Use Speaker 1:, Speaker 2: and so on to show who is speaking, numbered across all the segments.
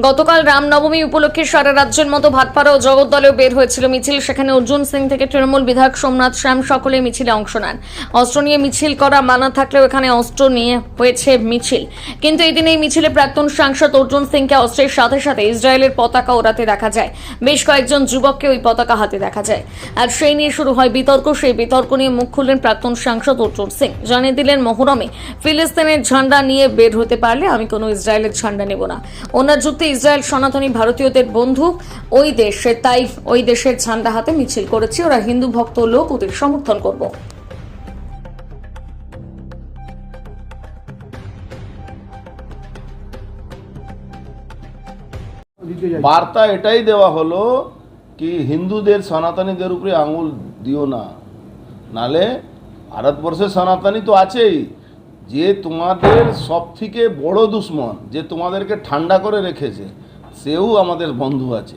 Speaker 1: গতকাল রামনবমী উপলক্ষে সারা রাজ্যের মতো ভাটপাড়া ও জগদ্দলেও বের হয়েছিল মিছিল। সেখানে অর্জুন সিং থেকে তৃণমূল বিধায়ক সোমনাথ শ্যাম সকলে মিছিলে অংশ নেন। অস্ত্র নিয়ে মিছিল করা, মানা থাকলেও এখানে অস্ত্র নিয়ে হয়েছে মিছিল। কিন্তু এই দিন এই মিছিলে প্রাক্তন সাংসদ অর্জুন সিংকে অস্ত্রের সাথে সাথে ইসরায়েলের পতাকা ওড়াতে দেখা যায়। বেশ কয়েকজন যুবককে ওই পতাকা হাতে দেখা যায়। আর সেই নিয়ে শুরু হয় বিতর্ক। সেই বিতর্ক নিয়ে মুখ খুললেন প্রাক্তন সাংসদ অর্জুন সিং। জানিয়ে দিলেন, মহরমে ফিলিস্তিনের ঝান্ডা নিয়ে বের হতে পারলে আমি কোনো ইসরায়েলের ঝান্ডা নেব না। ওনার যুক্তি ইসরায়েল সনাতনী ভারতীয়দের বন্ধু ওই দেশে তাই ওই দেশের ঝান্ডা হাতে মিছিল করেছে। ওরা হিন্দু ভক্ত লোক, ওদের সমর্থন করব।
Speaker 2: বার্তা এটাই দেওয়া হলো কি হিন্দুদের, সনাতনীদের উপরে আঙুল দিও না। নালে ভারতবর্ষের সনাতনী তো আছেই। যে তোমাদের সব থেকে বড় দুশ্মন যে তোমাদেরকে ঠান্ডা করে রেখেছে সেও আমাদের বন্ধু আছে।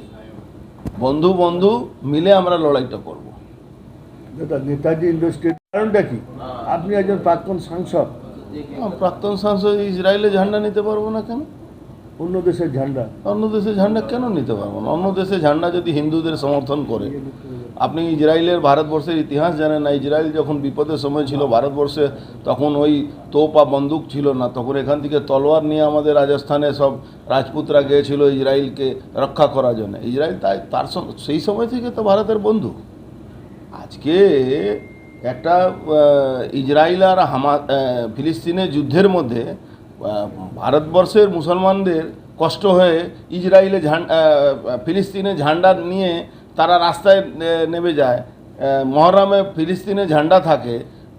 Speaker 2: বন্ধু বন্ধু মিলে আমরা লড়াইটা করব।
Speaker 3: দাদা নেতাজি ইন্ডাস্ট্রির কারণটা কি? আপনি একজন প্রাক্তন সাংসদ।
Speaker 2: প্রাক্তন সাংসদ ইসরায়েলে ঝান্ডা নিতে পারব না কেন?
Speaker 3: অন্য দেশের ঝান্ডা।
Speaker 2: অন্য দেশের ঝান্ডা কেন নিতে পারব না? অন্য দেশের ঝান্ডা যদি হিন্দুদের সমর্থন করে। আপনি ইসরায়েলের ভারতবর্ষের ইতিহাস জানেন না। ইসরায়েল যখন বিপদের সময় ছিল ভারতবর্ষে, তখন ওই তোপা বন্দুক ছিল না। তখন এখান থেকে তলোয়ার নিয়ে আমাদের রাজস্থানে সব রাজপুতরা গিয়েছিল ইসরায়েলকে রক্ষা করার জন্য। ইসরায়েল তাই, তার সেই সময় থেকে তো ভারতের বন্ধু আজকে একটা ইসরায়েল আর হামা ফিলিস্তিনের যুদ্ধের মধ্যে ভারতবর্ষের মুসলমানদের কষ্ট হয়ে ইসরায়েলে ঝান্ডা ফিলিস্তিনে ঝান্ডা নিয়ে তারা রাস্তায় নেমে যায়। মহরমে ফিলিস্তিনে ঝান্ডা থাকে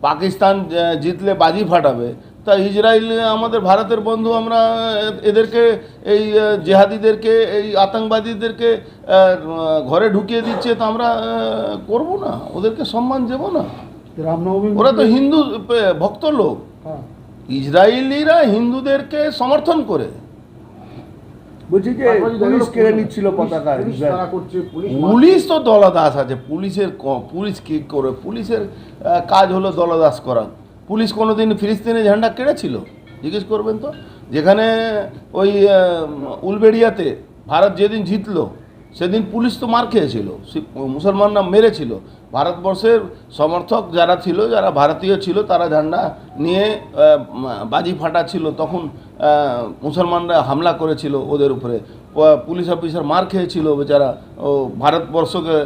Speaker 2: পাকিস্তান জিতলে বাজি ফাটাবে। তা ইসরায়েল আমাদের ভারতের বন্ধু আমরা এদেরকে এই জেহাদিদেরকে এই আতঙ্কবাদীদেরকে ঘরে ঢুকিয়ে দিচ্ছে তো আমরা করব না। ওদেরকে সম্মান দেব না। ওরা তো হিন্দু ভক্ত লোক।
Speaker 3: হ্যাঁ।
Speaker 2: ইসরায়েলিরা হিন্দুদেরকে সমর্থন করে।
Speaker 3: বলছি যে পুলিশ কেড়ে নিচ্ছিল পতাকা
Speaker 2: পুলিশ তো দলদাস আছে পুলিশের পুলিশ কি করে? পুলিশের কাজ হলো দলদাস করা। পুলিশ কোনোদিন ফিলিস্তিনে ঝান্ডা কেড়েছিল? জিজ্ঞেস করবেন তো? যেখানে ওই উলবেড়িয়াতে ভারত যেদিন জিতলো সেদিন পুলিশ তো মার খেয়েছিল। মুসলমানরা মেরেছিল। ভারতবর্ষের সমর্থক যারা ছিল, যারা ভারতীয় ছিল, তারা ঝান্ডা নিয়ে বাজি ফাটাচ্ছিল তখন মুসলমানরা হামলা করেছিল ওদের উপরে। পুলিশ অফিসার মার খেয়েছিল বেচারা। ও, ভারতবর্ষকে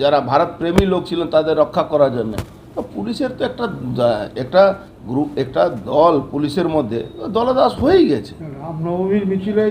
Speaker 2: যারা ভারত প্রেমী লোক ছিলেন, তাদের রক্ষা করার জন্য। তো পুলিশের তো একটা একটা গ্রুপ একটা দল পুলিশের মধ্যে। দলদাস হয়েই গেছে।
Speaker 3: রামনবমীর মিছিলে